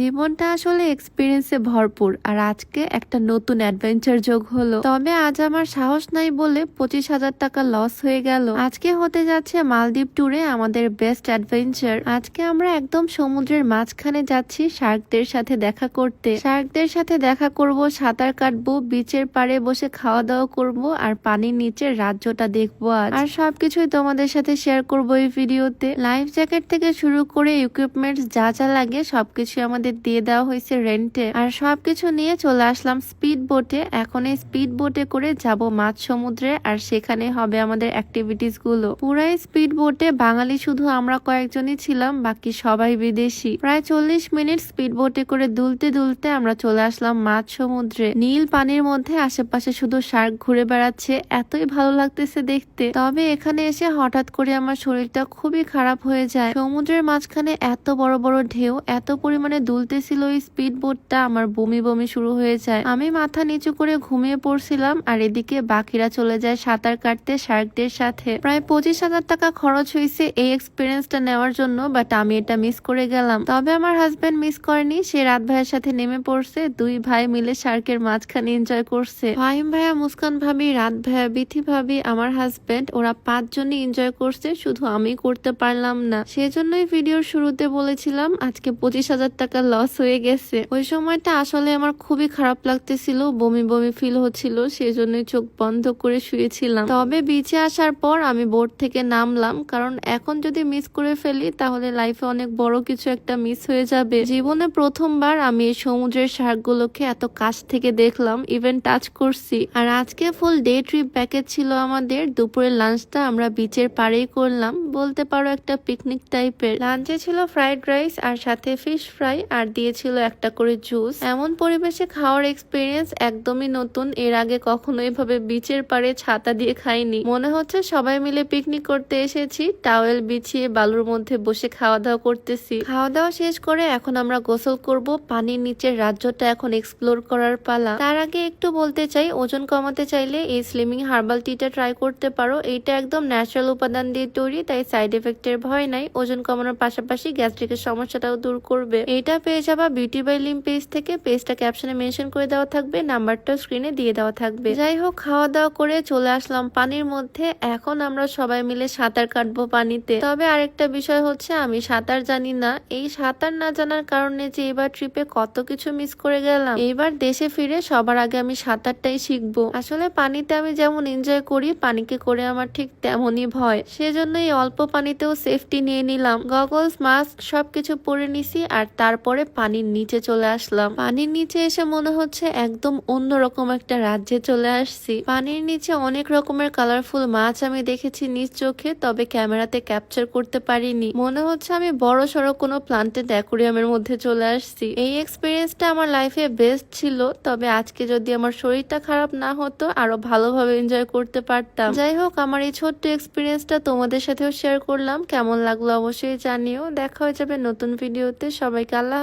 জীবনটা আসলে এক্সপিরিয়েন্সে ভরপুর, আর আজকে একটা নতুন অ্যাডভেঞ্চার যোগ হলো। তবে আজ আমার সাহস নাই বলে পঁচিশ হাজার টাকা লস হয়ে গেল। আজকে হতে যাচ্ছে মালদ্বীপ ট্যুরে আমাদের বেস্ট অ্যাডভেঞ্চার আজকে আমরা একদম সমুদ্রের মাঝখানে যাচ্ছি শার্কদের সাথে দেখা করতে। শার্কদের সাথে দেখা করব, সাঁতার কাটবো বিচের পাড়ে বসে খাওয়া দাওয়া করব, আর পানির নিচের রাজ্যটা দেখব আজ। আর সবকিছুই তোমাদের সাথে শেয়ার করব এই ভিডিওতে লাইফ জ্যাকেট থেকে শুরু করে ইকুইপমেন্টস যা যা লাগে সবকিছু আমাদের দিয়ে দেওয়া হয়েছে রেন্টে আর সবকিছু নিয়ে চলে আসলাম স্পিড বোটে এখন এই স্পিড বোটে করে যাব মাঝ সমুদ্রে, আর সেখানে হবে আমাদের অ্যাক্টিভিটিসগুলো। পুরাই স্পিড বোটে বাঙালি শুধু আমরা কয়েকজনই ছিলাম, বাকি সবাই বিদেশি। প্রায় চল্লিশ মিনিট স্পিড বোটে করে দুলতে দুলতে আমরা চলে আসলাম মাঝ সমুদ্রে। নীল পানির মধ্যে আশেপাশে শুধু শার্ক ঘুরে বেড়াচ্ছে, এতই ভালো লাগতেছে দেখতে। তবে এখানে এসে হঠাৎ করে আমার শরীরটা খুবই খারাপ হয়ে যায়। সমুদ্রের মাঝখানে এত বড় বড় ঢেউ, এত পরিমাণে দুলতেছিল ওই স্পিড বোটটা আমার বমি বমি শুরু হয়ে যায়। আমি মাথা নিচু করে ঘুমিয়ে পড়ছিলাম আর এদিকে বাকিরা চলে যায় সাঁতার কাটতে শার্কদের সাথে। প্রায় পঁচিশ হাজার টাকা খরচ হয়েছে এই এক্সপিরিয়েন্সটা নেওয়ার জন্য বাট আমি এটা মিস করে গেলাম। তবে আমার হাজবেন্ড মিস করেনি, সে রাত ভাইয়ের সাথে নেমে পড়ছে, দুই ভাই মিলে শার্কের মাঝখানে এনজয় করছে। ফাহিম ভাইয়া, মুস্কান ভাবি, রাত ভাইয়া, বিথি ভাবি, আমার হাজবেন্ড ওরা পাঁচজনই এনজয় করছে, শুধু আমি করতে পারলাম না। সেজন্যই ভিডিওর শুরুতে বলেছিলাম, আজকে পঁচিশ হাজার টাকা লস হয়ে গেছে। ওই সময়টা আসলে আমার খুবই খারাপ লাগতেছিল, বমি বমি ফিল হচ্ছিল, সেজন্যই চোখ বন্ধ করে শুয়েছিলাম। তবে বিচে আসার পর আমি বোর্ড থেকে নামলাম, কারণ এখন যদি মিস করে ফেলি, তাহলে লাইফে অনেক বড় কিছু একটা মিস হয়ে যাবে। জীবনে প্রথমবার আমি এই সমুদ্রের শার্কগুলোকে এত কাছ থেকে দেখলাম ইভেন টাচ করছি। আর আজকে ফুল ডে ট্রিপ প্যাকেজ ছিল আমাদের, দুপুরের লাঞ্চটা আমরা বিচের পাড়েই করলাম, বলতে পারো একটা পিকনিক টাইপের লাঞ্চে ছিল ফ্রাইড রাইস আর সাথে ফিশ ফ্রাই আর দিয়েছিল একটা করে জুস। এমন পরিবেশে খাওয়ার এক্সপিরিয়েন্স একদমই নতুন। এর আগে কখনো এভাবে বিচের পাড়ে ছাতা দিয়ে খাইনি। মনে হচ্ছে সবাই মিলে পিকনিক করতে এসেছি। টাওয়েল বিছিয়ে বালুর মধ্যে বসে খাওয়া দাওয়া করতেছি। খাওয়া দাওয়া শেষ করে এখন আমরা গোসল করব। পানির নিচের রাজ্যটা এখন এক্সপ্লোর করার পালা। তার আগে একটু বলতে চাই, ওজন কমাতে চাইলে এই স্লিমিং হার্বাল টিটা ট্রাই করতে পারো। এইটা একদম ন্যাচারাল উপাদান দিয়ে তৈরি, তাই সাইড এফেক্টের ভয় নাই। ওজন কমানোর পাশাপাশি গ্যাস্ট্রিকের সমস্যাটাও দূর করবে। এটা পেয়ে যাবা বিউটি বাই লিম পেজ থেকে পেজটা ক্যাপশনে মেনশন করে দেওয়া থাকবে নাম্বারটাও স্ক্রিনে দিয়ে দেওয়া থাকবে। যাই হোক, খাওয়া দাওয়া করে চলে আসলাম পানির মধ্যে। এখন আমরা সবাই মিলে সাঁতার কাটবো পানিতে। তবে আরেকটা বিষয় হচ্ছে, আমি সাঁতার জানি না। এই সাঁতার না জানার কারণে যে এবার ট্রিপে কত কিছু মিস করে গেলাম, এবার দেশে ফিরে সবার আগে আমি সাঁতারটাই শিখব। আসলে পানিতে আমি যেমন এনজয় করি, পানিকে করে আমার ঠিক তেমনই ভয়। সেজন্য এই অল্প পানিতেও সেফটি নিয়ে নিলাম। গগলস মাস্ক সবকিছু পরে নিছি, আর তারপরে পানির নিচে চলে আসলাম। পানির নিচে এসে মনে হচ্ছে একদম অন্যরকম একটা রাজ্যে চলে আসছি। পানির নিচে অনেক রকমের কালারফুল মাছ আমি দেখেছি নিজ চোখে, তবে ক্যামেরাতে ক্যাপচার করতে পারিনি। মনে হচ্ছে আমি বড় সড়ো কোনো প্লান্টেড অ্যাকুরিয়ামের মধ্যে চলে আসছি। এই এক্সপিরিয়েন্সটা আমার লাইফে বেস্ট ছিল, তবে আজকে যদি আমার শরীরটা খারাপ না হতো, আরও ভালোভাবে এনজয় করতে পারতাম। যাই হোক, আমার এই ছোট্ট এক্সপিরিয়েন্সটা তোমাদের সাথেও শেয়ার করলাম। কেমন লাগল অবশ্যই জানিও। দেখা হয়ে যাবে নতুন ভিডিওতে সবাইকে